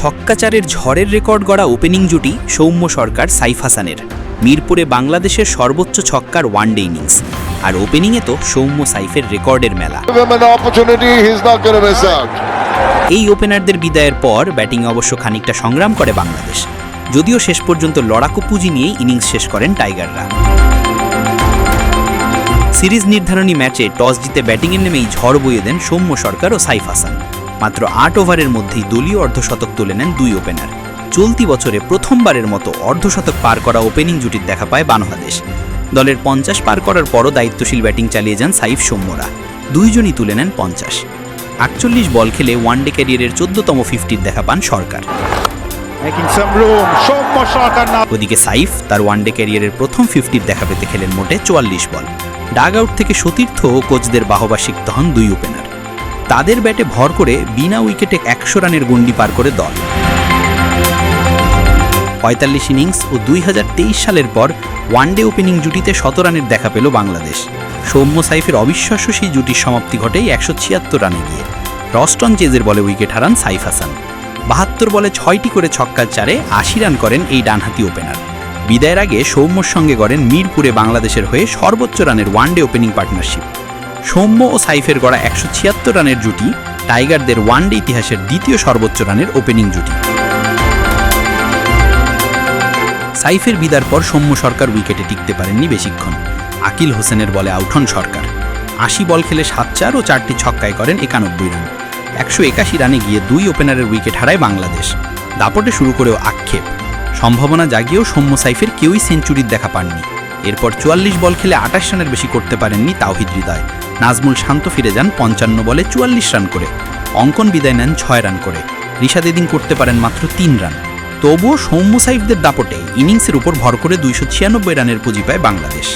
ছক্কাচারের ঝড়ের রেকর্ড গড়া ওপেনিং জুটি সৌম্য সরকার সাইফ হাসানের। মিরপুরে বাংলাদেশের সর্বোচ্চ ছক্কার ওয়ানডে ইনিংস আর ওপেনিংয়ে তো সৌম্য সাইফের রেকর্ডের মেলা. এই ওপেনারদের বিদায়ের পর ব্যাটিং অবশ্য খানিকটা সংগ্রাম করে বাংলাদেশ। যদিও শেষ পর্যন্ত লড়াকু পুঁজি নিয়েই ইনিংস শেষ করেন টাইগাররা। সিরিজ নির্ধারণী ম্যাচে টস জিতে ব্যাটিংয়ে নেমেই ঝড় বইয়ে দেন সৌম্য সরকার ও সাইফ হাসান। মাত্র আট ওভারের মধ্যেই দলীয় অর্ধশতক তুলে নেন দুই ওপেনার। চলতি বছরে প্রথমবারের মতো অর্ধশতক পার করা ওপেনিং জুটির দেখা পায় বাংলাদেশ। দলের পঞ্চাশ পার করার পরও দায়িত্বশীল ব্যাটিং চালিয়ে যান সাইফ সৌম্যরা। দুইজনই তুলে নেন পঞ্চাশ। আটচল্লিশ বল খেলে ওয়ানডে ক্যারিয়ারের চোদ্দতম ফিফটির দেখা পান সরকার. ওদিকে সাইফ তার ওয়ানডে ক্যারিয়ারের প্রথম ফিফটির দেখা পেতে খেলেন মোটে চুয়াল্লিশ বল। ডাগ আউট থেকে সতীর্থ ও কোচদের বাহবা সিক্ত হন দুই ওপেনার। তাদের ব্যাটে ভর করে বিনা উইকেটে একশো রানের গন্ডি পার করে দল। পঁয়তাল্লিশ ইনিংস ও দুই হাজার তেইশ সালের পর ওয়ানডে ওপেনিং জুটিতে শত রানের দেখা পেল বাংলাদেশ। সৌম্য সাইফের অবিশ্বাস্য সেই জুটির সমাপ্তি ঘটেই একশো ছিয়াত্তর রানে গিয়ে। রস্টন চেজের বলে উইকেট হারান সাইফ হাসান। বাহাত্তর বলে ছয়টি করে ছক্কার চারে আশি রান করেন এই ডানহাতি ওপেনার। বিদায়ের আগে সৌম্যর সঙ্গে গড়েন মিরপুরে বাংলাদেশের হয়ে সর্বোচ্চ রানের one day opening partnership. Soumya ও সাইফের গড়া একশো ছিয়াত্তর রানের জুটি, টাইগারদের ওয়ানডে ইতিহাসের দ্বিতীয় সর্বোচ্চ রানের ওপেনিং জুটি। সাইফের বিদার পর সৌম্য সরকার উইকেটে টিকতে পারেননি বেশিক্ষণ। আকিল হোসেনের বলে আউট হন সরকার। আশি বল খেলে সাত চার ও চারটি ছক্কায় করেন একানব্বই রান। একশো একাশি রানে গিয়ে দুই ওপেনারের উইকেট হারায় বাংলাদেশ। দাপটে শুরু করেও আক্ষেপ। সম্ভাবনা জাগিয়েও সৌম্য সাইফের কেউই সেঞ্চুরির দেখা পাননি। এরপর চুয়াল্লিশ বল খেলে আটাশ রানের বেশি করতে পারেননি তাওহিদ হৃদয়। নাজমুল শান্ত ফিরে যান পঞ্চান্ন বলে চুয়াল্লিশ রান করে। অঙ্কন বিদায় নেন ছয় রান করে। রিশাদ এদিন করতে পারেন মাত্র তিন রান। তবুও সৌম্য সাইফদের দাপটে ইনিংসের উপর ভর করে দুইশো ছিয়ানব্বই রানের পুঁজি পায় বাংলাদেশ।